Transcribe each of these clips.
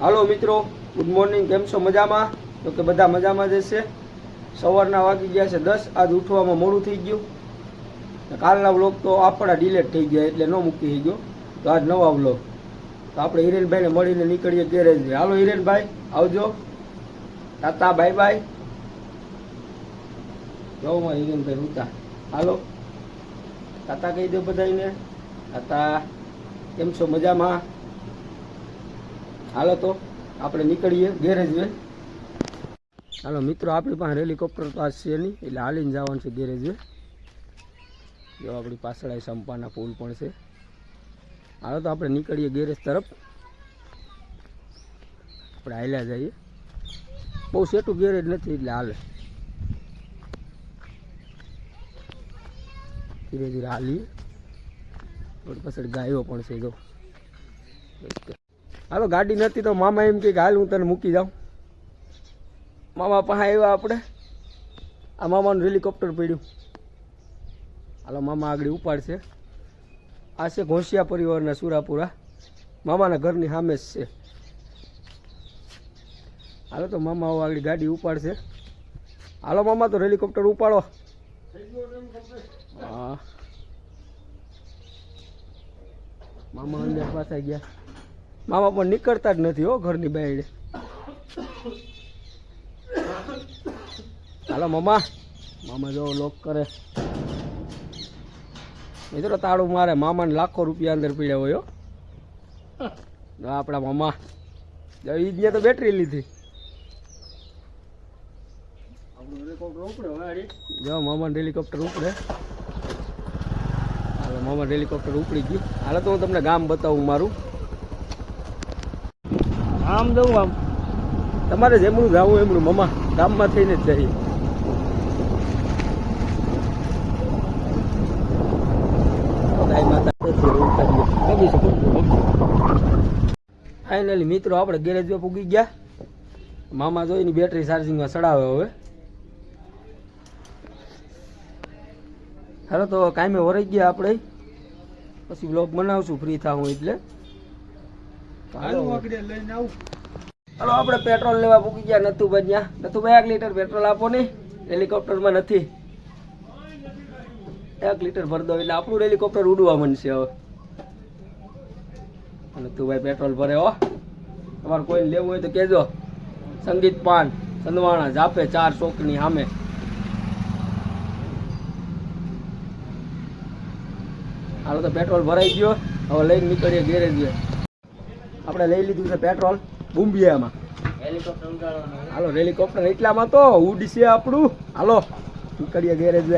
હાલો મિત્રો good morning કેમ છો? મજામાં? તો કે બધા મજામાં જ હશે. સવારના વાગી ગયા છે દસ, આજ ઉઠવામાં મોડું થઈ ગયું. કાલના વ્લોગ તો આપણા ડિલેટ થઈ ગયા એટલે ન મૂકી ગયો તો આજ નવા વ્લોગ તો આપણે હિરેનભાઈને મળીને નીકળીએ ગેરેજ હાલો હિરેનભાઈ, આવજો. તાતા બાય બાય જો હિરેનભાઈ રૂતા હાલો. તાતા કહી દો બધાને તાતા કેમ છો? મજામાં? હાલો તો, આપણે નીકળીએ ગેરેજ વે હાલો, મિત્રો, આપણી પાસે હેલિકોપ્ટર આજ છે નહીં, એટલે હાલીને જવાનું છે ગેરેજ વે જો આપણી પાછળ સંપાના પુલ પણ છે. હાલો તો, આપણે નીકળીએ ગેરેજ તરફ. આપણે હાલ્યા જઈએ. બહુ સેટું ગેરેજ નથી, એટલે હાલે. ધીરે ધીરે હાલીએ. પાછળ ગાયો પણ છે, જો. હાલો, ગાડી નથી તો મામા એમ કે હાલ હું તને મૂકી જાઉં. મામા પાસે આવ્યા આપણે. આ મામાનું હેલિકોપ્ટર પડ્યું. હાલો, મામા આગળ ઉપાડશે. આ છે ઘોસિયા પરિવારના સુરાપુરા. મામાના ઘરની સામે જ છે. હાલો, તો મામા આગળ ગાડી ઉપાડશે. હાલો, મામા, તો હેલિકોપ્ટર ઉપાડો. હા. મામા અંદર પાછા ગયા. મામા પણ નીકળતા જ નથી હો ઘરની બાયડે. હાલો મામા. મામા જો લોક કરે. મિત્રો તાળું મારે મામાને લાખો રૂપિયા અંદર પીડ્યા હોય હો. આપણા મામા. જો ઈ તો બેટરી લીધી. જો મામાને હેલિકોપ્ટર ઉપડે. હાલો મામા હેલિકોપ્ટર ઉપડી ગયું. હાલો તો હું તમને ગામ બતાવું મારું. આમ જવું આમ. તમારે જેમનું જવું એમનું મમા ગામમાં થઈને જ જઈએ. ફાઇનલી મિત્રો, આપણે ગેરેજ પૂગી ગયા. મામા જોઈને બેટરી ચાર્જિંગમાં ચડાવે હવે. હાલો, તો કાંઈ વરાઈ ગયા આપણે. પછી બ્લોગ બનાવશું ફ્રી થાવું એટલે. હાલો. આપણે પેટ્રોલ લેવા મૂકી ગયા નથુભાઈ ત્યાં નથુભાઈ એક લીટર પેટ્રોલ આપો ને. હેલિકોપ્ટરમાં નથી. એક લીટર ભરદો એટલે આપણું હેલિકોપ્ટર ઉડવા માંડશે હવે. નથુભાઈ પેટ્રોલ ભરે હો. તમારે કોઈ લેવું હોય તો કહેજો. સંગીત પાન સંદવાણા જાપે ચાર ચોકની સામે. હાલો તો પેટ્રોલ ભરાઈ ગયો. હવે લઈને નીકળીએ ગેરેજ. આપણે લઈ લીધું છે પેટ્રોલ બુમ્બિયામાં હાલો, હેલિકોપ્ટર એટલામાં તો ઉડશે આપણું. હાલો, નીકળીએ ગેરેજ.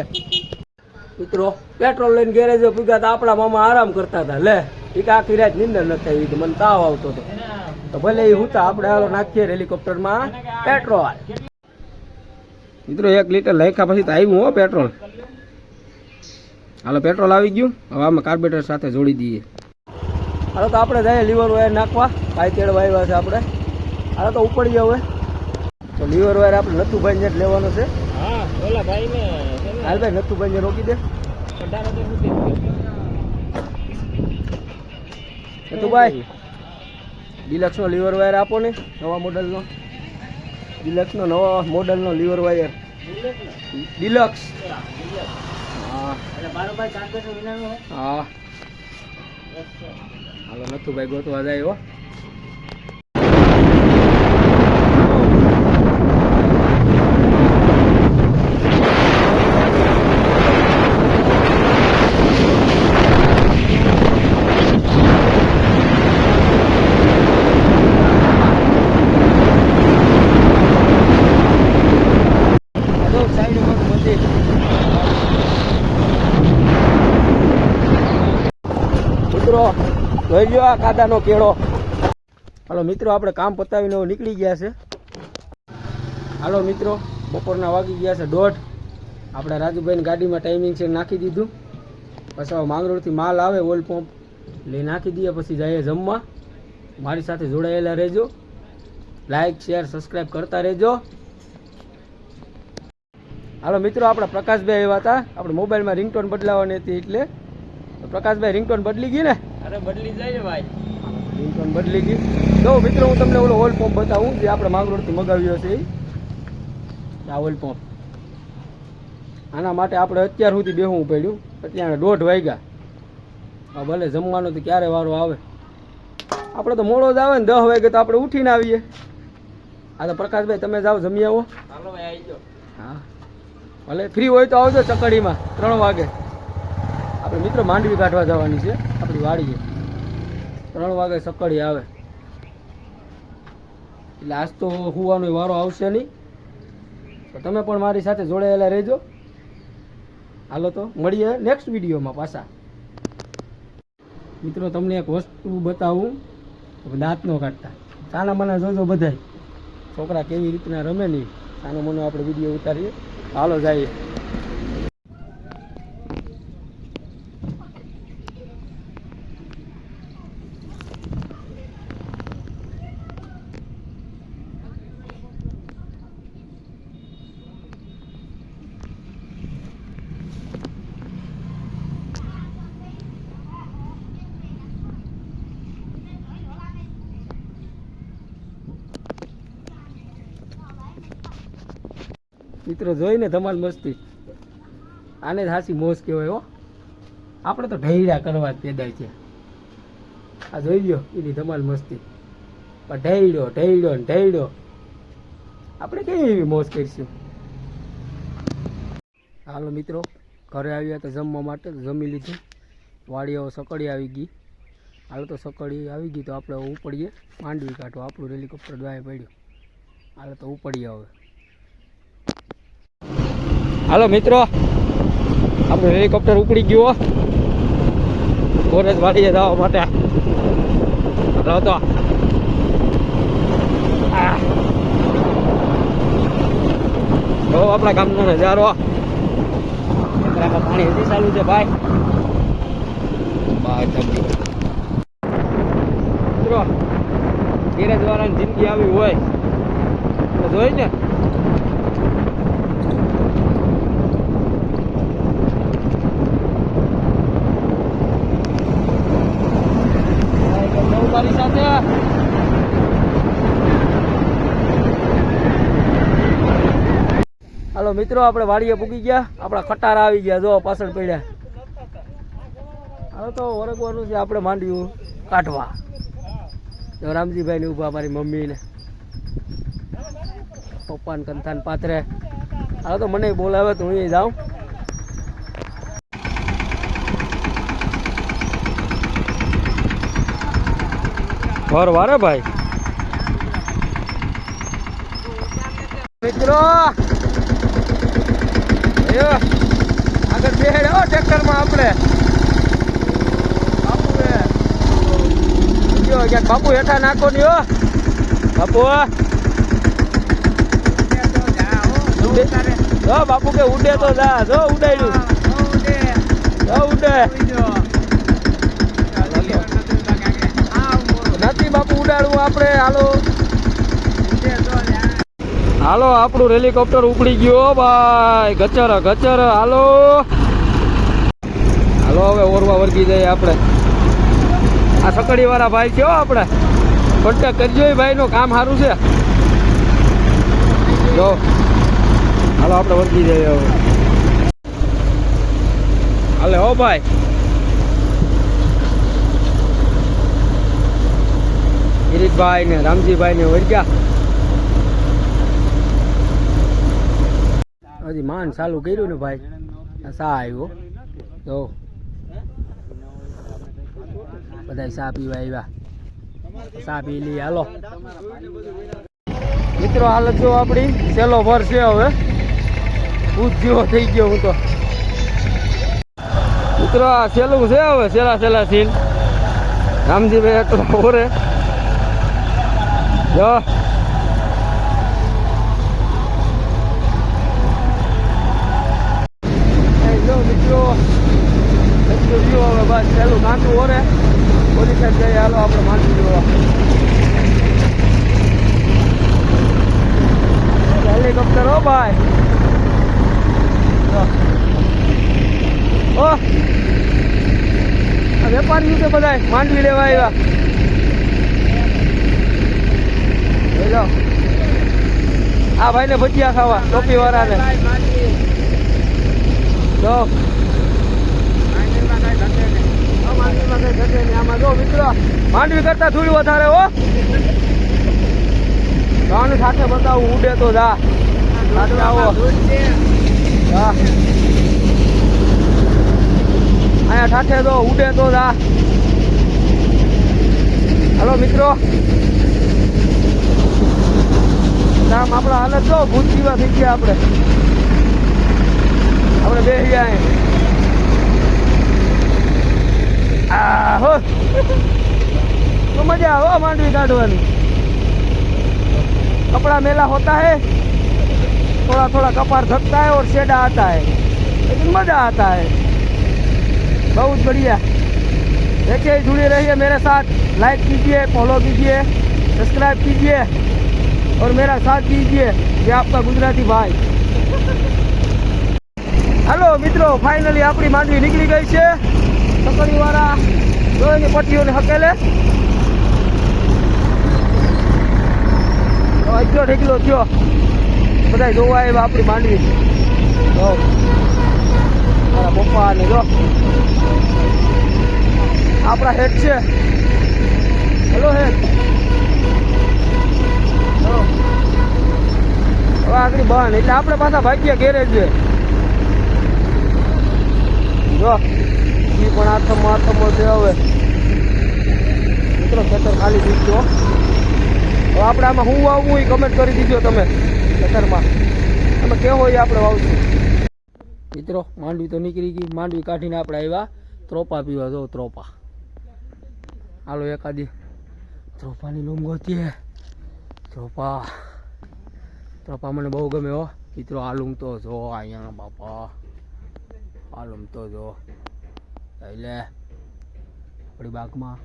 મિત્રો, પેટ્રોલ લઈને ગેરેજ પૂગ્યા તો આપણા મામા આરામ કરતા હતા. લે એક આખી રાત નિંદર ન થઈ તો મને તાવ આવતો હતો. તો ભલે એ હું આપણે હાલો નાખીએ હેલિકોપ્ટરમાં પેટ્રોલ. મિત્રો, એક લીટર લખ્યા પછી તો આવ્યું હો પેટ્રોલ. હાલો, પેટ્રોલ આવી ગયું. હવે આમાં કાર્બેટર સાથે જોડી દઈએ. હાલો તો આપણે જઈએ લીવર વાયર નાખવા. કાંઈ તેડવા આવ્યા છે આપણે. હાલો તો ઉપડીએ હવે. તો લીવર વાયર આપણે નથુભાઈ ને જ લેવાનો છે. હા ઓલા ભાઈ ને હાલ ભાઈ નથુભાઈ ને રોકી દે. નથુભાઈ ડિલક્સનો લીવર વાયર આપો ને નવા મોડલનો. ડિલક્સનો નવા મોડલનો લીવર વાયર ડિલક્સ. હા. હા. હાલો નથુભાઈ ગોતવા જાય હો જો સાઈડમાં તો બધી મિત્રો જોઈ લ્યો આ કાદાનો કેળો. હાલો મિત્રો, આપણે કામ પતાવીને નીકળી ગયા છે. હાલો મિત્રો, બપોરના વાગી ગયા છે દોઢ. આપણા રાજુભાઈની ગાડીમાં ટાઈમિંગ છે નાખી દીધું. પછી હવે માંગરોળથી માલ આવે ઓઇલ પંપ લઈ નાખી દઈએ, પછી જઈએ જમવા. મારી સાથે જોડાયેલા રહેજો. લાઈક શેર સબસ્ક્રાઈબ કરતા રહેજો. હાલો મિત્રો, આપણા પ્રકાશભાઈ આવ્યા હતા. આપણે મોબાઈલમાં રિંગટોન બદલાવાની હતી એટલે. પ્રકાશભાઈ, રિંગટોન બદલી ગઈ ને? અરે બદલી જાય ને ભાઈ. ટન બદલી ગઈ. જો મિત્રો હું તમને ઓલો ઓઇલ પંપ બતાવું જે આપણે માંગરોળથી મગાવ્યો છે આ ઓઇલ પંપ આના માટે આપણે અત્યાર સુધી બેહવું પડ્યું અત્યારે દોઢ વાગ્યા. હા ભલે જમવાનો તો ક્યારે વારો આવે. આપણે તો મોડો જ આવે ને દસ વાગે તો આપણે ઉઠીને આવીએ. આ તો પ્રકાશભાઈ તમે જાઓ જમી આવો. હા. ભલે ફ્રી હોય તો આવજો ચકડીમાં ત્રણ વાગે. મિત્રો માંડવી કાઢવા જવાની છે. આપણી વાડીએ. ત્રણ વાગે સકડી આવે. એટલે આજ તો હુવાનો વારો આવશે નહીં. તો તમે પણ મારી સાથે જોડાયેલા રહેજો. હાલો તો, મળીએ નેક્સ્ટ વિડીયોમાં પાછા. મિત્રો, તમને એક વસ્તુ બતાવું. દાંત ન કાઢતા. સાના મને જોજો બધાય. છોકરા કેવી રીતના રમે નહીં. સાનો મને આપણે વીડિયો ઉતારીએ. હાલો, જઈએ. મિત્રો જોઈને ધમાલ મસ્તી. આને હાસી મોજ કહેવાય હો. આપણે તો ઢૈડા કરવા જ પેદાય છે. આ જોઈ લો એની ધમાલ મસ્તી. પણ ઢૈડો ઢૈડો ને ઢૈડો. આપણે કેવી એવી મોજ કરીશું? હાલો મિત્રો, ઘરે આવ્યા તો જમવા માટે જમી લીધું. વાડીઓ સકડી આવી ગઈ. હાલો તો સકડી આવી ગઈ, તો આપણે ઉપડીએ. માંડવી કાઢો આપણું હેલિકોપ્ટર દ્વાય પડ્યું. હાલો તો ઉપડીએ હવે. હાલો મિત્રો આપણું હેલિકોપ્ટર ઉપડી ગયું. કોરેજ વાળીએ જવા માટે. હાલો તો. આપણા ગામનો નજારો. પાણી હજી ચાલુ છે ભાઈ. મિત્રો ધીરજ વાળાની જિંદગી આવી હોય. તો જોઈ ને મારી સાથે હાલો, મિત્રો, આપણે વાડીએ પૂગી ગયા. આપણા ખટાર આવી ગયા, જો, પાછળ પડ્યા. હવે તો વરગવાનું છે, આપણે માંડ્યું કાઢવા. રામજીભાઈ ને ઊભા મારી મમ્મી ને પપ્પા ને કંથાન પાત્રે હવે તો મને બોલાવે તો હું એ જાઉં. વાર વારે, ભાઈ? મિત્રો એ આગળ બેહેડ હો ટ્રેક્ટરમાં આપણે. બાપુ એ જો ક્યાંક બાપુ હેઠા નાખો ને હો. બાપુ જો બાપુ કે ઉડે તો જા. જો ઉડાડ્યું. જો ઉડે. નથી બાપુ ઉડાડવું આપણે. હાલો. હાલો, આપણું હેલિકોપ્ટર ઉપડી ગયો ભાઈ. ગચર ગચર, હાલો. હાલો, હવે ઓરવા વર્ગી જઈએ આપણે. આ સકડી વાળા ભાઈ કયો આપણે. કોન્ટેક કરજો એ ભાઈનું, કામ સારું છે. જો. હાલો, આપણે વર્ગી જઈએ હવે. હાલે, હો ભાઈ. ગિરીશભાઈ ને રામજીભાઈ ને વર્ગ્યા. હજી માન ચાલુ કર્યું ને ભાઈ. સા આવ્યો? જો. બધા સા પીવા આવ્યા. સા પી લઈએ હાલો. મિત્રો હાલત જો આપણી સેલો ભર છે હવે. ભૂત જેવો થઈ ગયો હું તો. મિત્રો, આ છેલ્લું છે હવે સેલા છેલ્લા સીન. રામજીભાઈ એટલો ઓરે જો. બસ પેલું કાંકું ઓરે. પોલીસ સાહેબ જઈએ હાલો આપણે માનસી જોવા. હેલિકોપ્ટર હો ભાઈ. ઓ વેપારીઓ છે બધા માંડવી લેવા આવ્યા. હેલો આ ભાઈને ભજીયા ખાવા ટોપી વાળાને. તો આ કઈ ઘટે નહીં. આમાં જો મિત્રો માંડવી કરતા થોડું વધારે હો. ત્રણ સાથે બતાવું ઉડે તો જા. સાથે આવો હા અહીંયા ઠાઠે તો ઉડે તો જા. હાલો મિત્રો. આમ આપણા હાલત જો ભૂત જીવા થઈ ગયા આપણે. આપણે બે ગયા અહીં. આ હો તો મજા આવે હો માંડવી કાઢવાની कपड़ा मेला होता है थोड़ा थोड़ा कपार धकता है और शेडा आता है लेकिन मजा आता है बहुत बढ़िया देखिए जुड़े रहिए मेरे साथ लाइक कीजिए फॉलो कीजिए सब्सक्राइब कीजिए और मेरा साथ दीजिए ये आपका गुजराती भाई हेलो મિત્રો ફાઇનલી આપણી માંડવી નીકળી ગઈ છે સકડીવાળા જોઈને પટ્ટીઓને હકેલે. તો એકલો ઢેકલો થયો. બધા જોવા આવ્યા આપણી માંડવી. જો મારા પપ્પા ને જો. આપણા હેડ છે. Hello head. હવે આગળ બંધ એટલે આપણે પાછા ભાગ્યા ગેરેજ જ. ઈ પણ આથમમાં આથમ છે હવે મિત્રો ખેતર ખાલી દીધો હવે આપણે આમાં હું વાવવું એ કમેન્ટ કરી દીધો તમે ખેતરમાં તમે કેવો એ આપણે વાવશું મિત્રો માંડવી તો નીકળી ગઈ. માંડવી કાઢીને આપણે આવ્યા. ત્રોપા પીવા. જો, ત્રોપા. હાલો, એકાદી. ત્રોપાની લૂમ ગોતી ત્રોપા. ત્રોપા મને બહુ ગમે હો. મિત્રો, આ લૂમ તો જો અહીંયા, બાપા. આ લૂમ તો જો. એટલે આપણી બાગમાં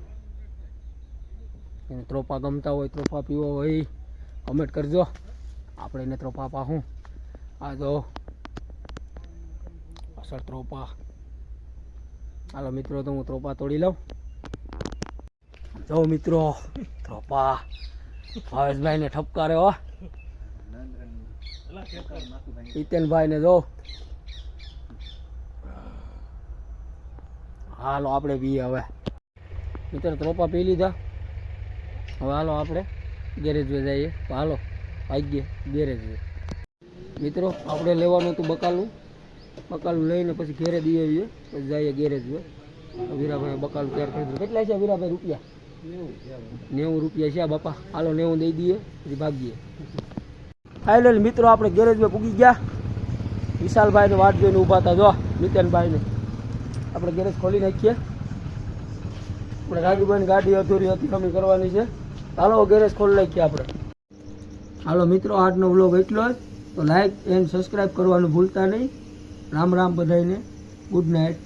એને ત્રોપા ગમતા હોય ત્રોપા પીવો હોય કમેન્ટ કરજો. આપણે એને ત્રોપા પાહું. આ જો અસર ત્રોપા હાલો મિત્રો તો હું ત્રોપા તોડી લઉં. જો મિત્રો ત્રોપા ભાવેશભાઈ ને ઠપકારે હો. ને જો. હાલો આપણે પીએ હવે. મિત્ર, ત્રોપા પી લીધા. હવે હાલો આપણે ગેરેજ જઈએ. હાલો હાલો ભાગ્ય ગેરેજ મિત્રો, આપણે લેવાનું હતું બકાલું. બકાલું લઈને પછી ઘેરે દઈ આવીએ. પછી જઈએ ગેરેજ વીરાભાઈ બકાલું તૈયાર કરી દીધું. કેટલા છે વીરાભાઈ રૂપિયા? નેવું રૂપિયા છે બાપા. હાલો, નેવું દઈ દઈએ, પછી ભાગીએ. ફાઇનલ મિત્રો, આપણે ગેરેજમાં પૂગી ગયા. વિશાલભાઈને વાટ જોઈને ઊભા હતા. જો નીતિનભાઈને આપણે ગેરેજ ખોલી નાખીએ. આપણે રાજુભાઈની ગાડી અધૂરી હતી કમી કરવાની છે. હાલો, ગેરેજ ખોલી નાખીએ આપણે. હાલો, મિત્રો, આજનો વ્લોગ એટલો જ. તો લાઈક એન્ડ સબસ્ક્રાઈબ કરવાનું ભૂલતા નહીં. રામ રામ બધાને ગુડ નાઇટ